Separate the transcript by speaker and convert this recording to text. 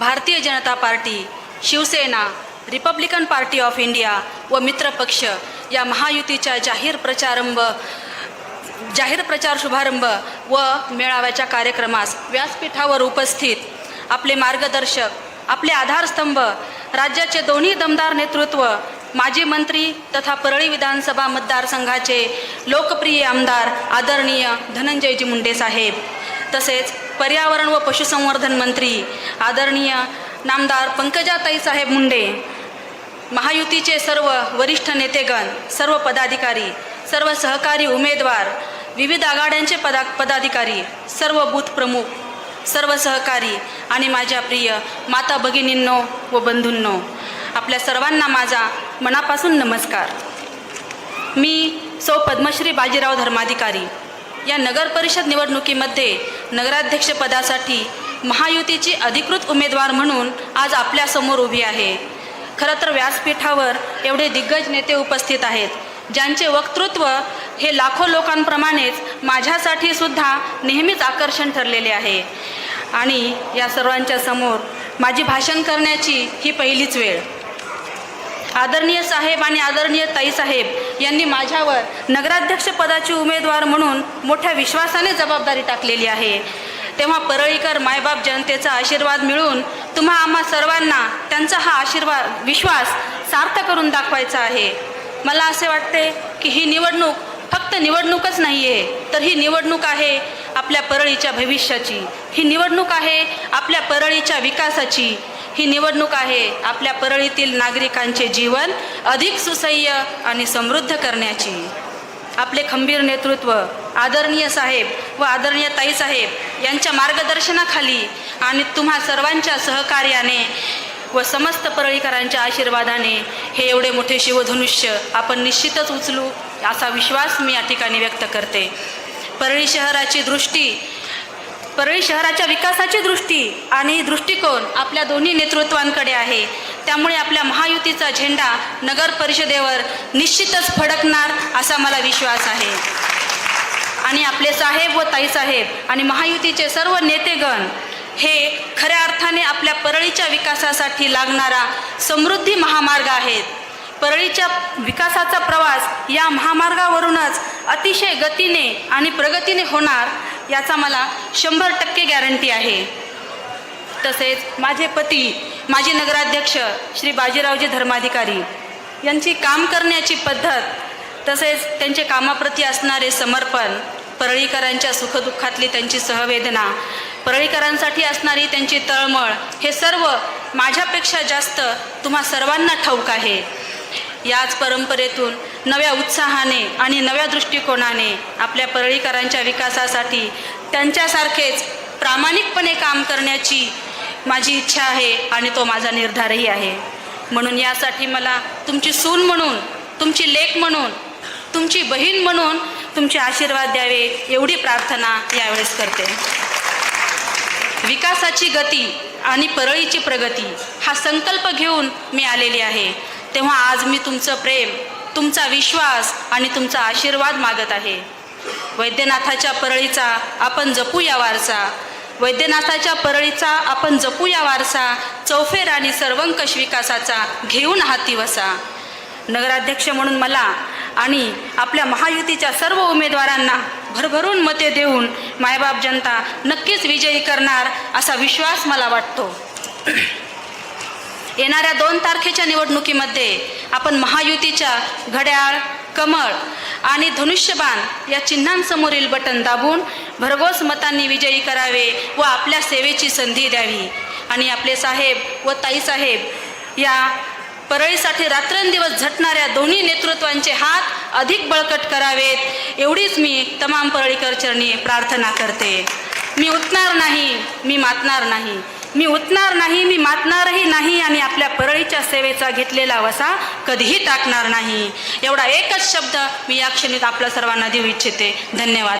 Speaker 1: Bharatiya Janata party Shivsena Republican Party of India व मित्रपक्ष या महायुतीच्या जाहीर प्रचारंभ जाहीर प्रचार शुभारंभ व मेळाव्याच्या कार्यक्रमास व्यासपीठावर उपस्थित आपले मार्गदर्शक आपले आधारस्तंभ राज्याचे दोन्ही दमदार नेतृत्व माजी मंत्री तथा परळी विधानसभा मतदारसंघाचे लोकप्रिय आमदार आदरणीय धनंजयजी मुंडे साहेब. तसेच पर्यावरण व पशुसंवर्धन मंत्री आदरणीय नामदार पंकजाताई साहेब मुंडे महायुतीचे सर्व वरिष्ठ नेतेगण सर्व पदाधिकारी सर्व सहकारी उमेदवार विविध आघाड्यांचे पदा पदाधिकारी सर्व बूथ प्रमुख सर्व सहकारी आणि माझ्या प्रिय माता भगिनींनो व बंधूंनो आपल्या सर्वांना माझा मनापासून नमस्कार. मी सौ पद्मश्री बाजीराव धर्माधिकारी या नगर परिषद निवडणुकीमध्ये नगराध्यक्षपदासाठी महायुतीची अधिकृत उमेदवार म्हणून आज आपल्यासमोर उभी आहे. खरं तर व्यासपीठावर एवढे दिग्गज नेते उपस्थित आहेत ज्यांचे वक्तृत्व हे लाखो लोकांप्रमाणेच माझ्यासाठी सुद्धा नेहमीच आकर्षण ठरलेले आहे. आणि या सर्वांच्या समोर माझी भाषण करण्याची ही पहिलीच वेळ. आदरणीय साहेब आणि आदरणीय ताईसाहेब यांनी माझ्यावर नगराध्यक्षपदाची उमेदवार म्हणून मोठ्या विश्वासाने जबाबदारी टाकलेली आहे. तेव्हा परळीकर मायबाप जनतेचा आशीर्वाद मिळून तुम्हा आम्हा सर्वांना त्यांचा हा आशीर्वाद विश्वास सार्थ करून दाखवायचा आहे. मला असे वाटते की ही निवडणूक फक्त निवडणूकच नाही आहे तर ही निवडणूक आहे आपल्या परळीच्या भविष्याची. ही निवडणूक आहे आपल्या परळीच्या विकासाची. ही निवडणूक आहे आपल्या परळीतील नागरिकांचे जीवन अधिक सुसह्य आणि समृद्ध करण्याची. आपले खंबीर नेतृत्व आदरणीय साहेब व आदरणीय ताईसाहेब यांच्या मार्गदर्शनाखाली आणि तुम्हा सर्वांच्या सहकार्याने व समस्त परळीकरांच्या आशीर्वादाने हे एवढे मोठे शिवधनुष्य आपण निश्चितच उचलू असा विश्वास मी या ठिकाणी व्यक्त करते. परळी शहराची दृष्टी परळी शहराच्या विकासाची दृष्टी आणि दृष्टिकोन आपल्या दोन्ही नेतृत्वांकडे आहे. त्यामुळे आपल्या महायुतीचा झेंडा नगर परिषदेवर निश्चितच फडकणार असा मला विश्वास आहे. आणि आपले साहेब व ताईसाहेब आणि महायुतीचे सर्व नेतेगण हे खऱ्या अर्थाने आपल्या परळीच्या विकासासाठी लागणारा समृद्धी महामार्ग आहेत. परळीच्या विकासाचा प्रवास या महामार्गावरूनच अतिशय गतीने आणि प्रगतीने होणार याचा मला शंभर टक्के गॅरंटी आहे. तसेच माझे पती माजी नगराध्यक्ष श्री बाजीरावजी धर्माधिकारी यांची काम करण्याची पद्धत तसेच त्यांचे कामाप्रती असणारे समर्पण परळीकरांच्या सुखदुःखातली त्यांची सहवेदना परळीकरांसाठी असणारी त्यांची तळमळ हे सर्व माझ्यापेक्षा जास्त तुम्हा सर्वांना ठाऊक आहे. याच परंपरेतून नव्या उत्साहाने आणि नव्या दृष्टिकोनाने आपल्या परळीकरांच्या विकासासाठी त्यांच्यासारखेच प्रामाणिकपणे काम करण्याची माझी इच्छा आहे आणि तो माझा निर्धारही आहे. म्हणून यासाठी मला तुमची सून म्हणून तुमची लेख म्हणून तुमची बहीण म्हणून तुमचे आशीर्वाद द्यावे एवढी प्रार्थना यावेळेस करते. विकासाची गती आणि परळीची प्रगती हा संकल्प घेऊन मी आलेली आहे. तेव्हा आज मी तुमचं प्रेम तुमचा विश्वास आणि तुमचा आशीर्वाद मागत आहे. वैद्यनाथाच्या परळीचा आपण जपू या वारसा. वैद्यनाथाच्या परळीचा आपण जपू या वारसा. चौफेर आणि सर्वंकष विकासाचा घेऊन हाती वसा नगराध्यक्ष म्हणून मला आणि आपल्या महायुतीच्या सर्व उमेदवारांना भरभरून मते देऊन मायबाप जनता नक्कीच विजयी करणार असा विश्वास मला वाटतो. येणाऱ्या दोन तारखेच्या निवडणुकीमध्ये आपण महायुतीच्या घड्याळ कमळ आणि धनुष्यबाण या चिन्हांसमोरील बटन दाबून भरघोस मतांनी विजयी करावे व आपल्या सेवेची संधी द्यावी. आणि आपले साहेब व ताईसाहेब या परळीसाठी रात्रंदिवस झटणाऱ्या दोन्ही नेतृत्वांचे हात अधिक बळकट करावेत एवढीच मी तमाम परळीकर चरणी प्रार्थना करते. मी उठणार नाही मी मातणार नाही. मी उठणार नाही मी मातणारही नाही आणि आपल्या परळीच्या सेवेचा घेतलेला वसा कधीही टाकणार नाही. एवढा एकच शब्द मी या क्षणीत आपल्या सर्वांना देऊ इच्छिते. धन्यवाद.